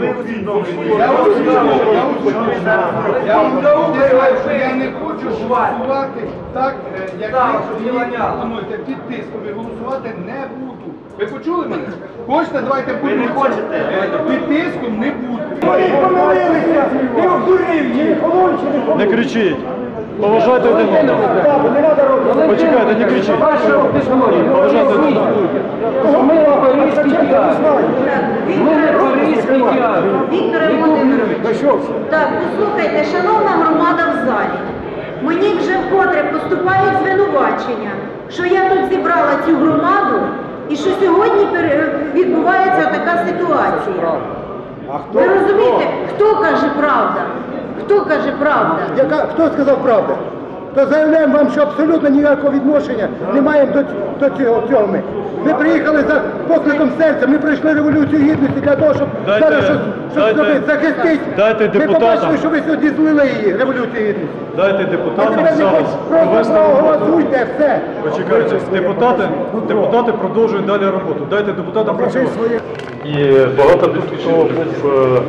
ви усвідомлюєте. Я вам говорю, що я не хочу голосувати так, як ви плануєте. Під тиском і голосувати не буду. Ви почули мене? Хочете, давайте будемо. не хочете? Під тиском не буду. Не кричіть. Поважайте один одного. Почекайте, не кричіть. Поважайте один одного. Ми театр. Ми театр. Віктор Володимирович, так, послухайте, шановна громада в залі, мені вже вкотре поступають звинувачення, що я тут зібрала цю громаду і що сьогодні відбувається така ситуація. Ви розумієте, хто каже правда? Хто каже правда? Яка, хто сказав правду? То заявляємо вам, що абсолютно ніякого відношення не маємо до, до цього, цього ми. Ми приїхали за покликом серця, ми пройшли революцію гідності для того, щоб Дайте- зараз щось, щось дайте- зробити, захистити. дайте Ми депутатам. побачили, що ви сьогодні злили її, революцію гідності. Дайте А депутатам тепер не зараз просто провести проголосуйте, все. Почекайте, депутати, депутати продовжують далі роботу. Дайте депутатам працювати. І багато тут хто був е,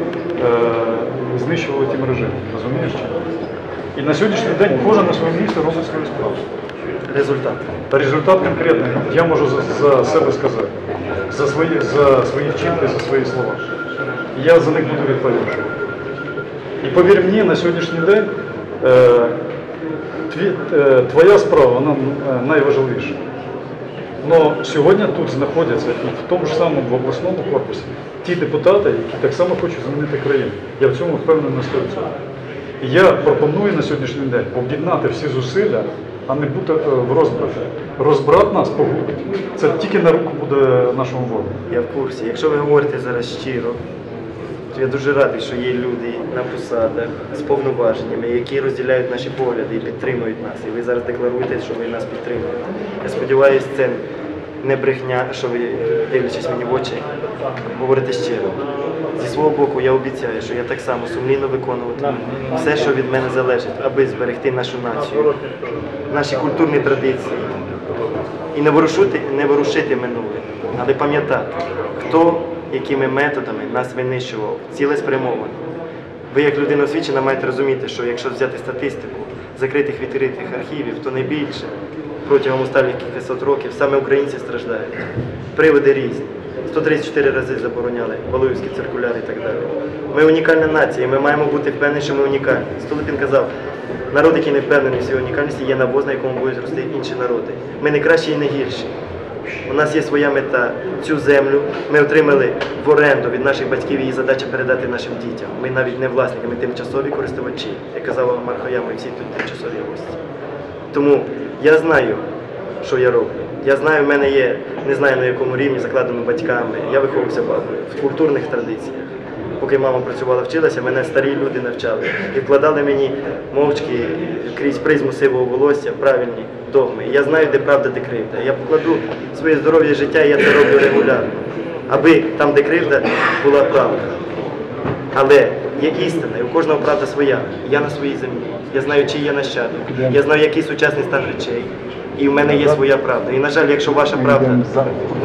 е, знищували ті мережі, розумієш? чи ні? І на сьогоднішній день кожен на своєму місці робить свою справу. Результат. Та результат конкретний, я можу за, за себе сказати, за свої, за свої вчинки, за свої слова. Я за них буду відповідати. І повір мені, на сьогоднішній день е, е, твоя справа вона е, найважливіша. Но сьогодні тут знаходяться і в тому ж самому в обласному корпусі ті депутати, які так само хочуть змінити країну. Я в цьому впевнений на 100%. Я пропоную на сьогоднішній день об'єднати всі зусилля, а не бути е, в розбраті. Розбрат нас погубить. Це тільки на руку буде нашому ворогу. Я в курсі. Якщо ви говорите зараз щиро, то я дуже радий, що є люди на посадах з повноваженнями, які розділяють наші погляди і підтримують нас. І ви зараз декларуєте, що ви нас підтримуєте. Я сподіваюся, це не брехня, що ви, дивлячись мені в очі, говорите щиро. Зі свого боку, я обіцяю, що я так само сумлінно виконуватиму все, що від мене залежить, аби зберегти нашу націю, наші культурні традиції і не ворушити, не ворушити минуле, але пам'ятати, хто якими методами нас винищував, цілеспрямовано. Ви, як людина освічена, маєте розуміти, що якщо взяти статистику закритих відкритих архівів, то найбільше протягом останніх кількасот років саме українці страждають. Приводи різні. 134 рази забороняли Валуївські циркуляри і так далі. Ми унікальна нація, і ми маємо бути впевнені, що ми унікальні. Столипін казав, народ, який не впевнений в своїй унікальності, є навоз, на якому будуть рости інші народи. Ми не кращі і не гірші. У нас є своя мета. Цю землю ми отримали в оренду від наших батьків. Її задача передати нашим дітям. Ми навіть не власники, ми тимчасові користувачі, як казав Мархоя, ми всі тут тимчасові гості. Тому я знаю, що я роблю. Я знаю, в мене є, не знаю на якому рівні, закладено батьками. Я виховувався в культурних традиціях. Поки мама працювала, вчилася, мене старі люди навчали і вкладали мені мовчки крізь призму сивого волосся правильні догми. Я знаю, де правда, де кривда. Я покладу своє здоров'я життя, і я це роблю регулярно, аби там, де кривда, була правда. Але є істина, і у кожного правда своя. Я на своїй землі. Я знаю, чий я нащадок. Я знаю, який сучасний стан речей. І в мене є своя правда. І, на жаль, якщо ваша правда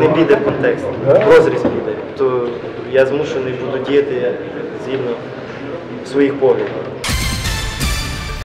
не піде в контекст, в розріз піде, то я змушений буду діяти згідно своїх поглядів.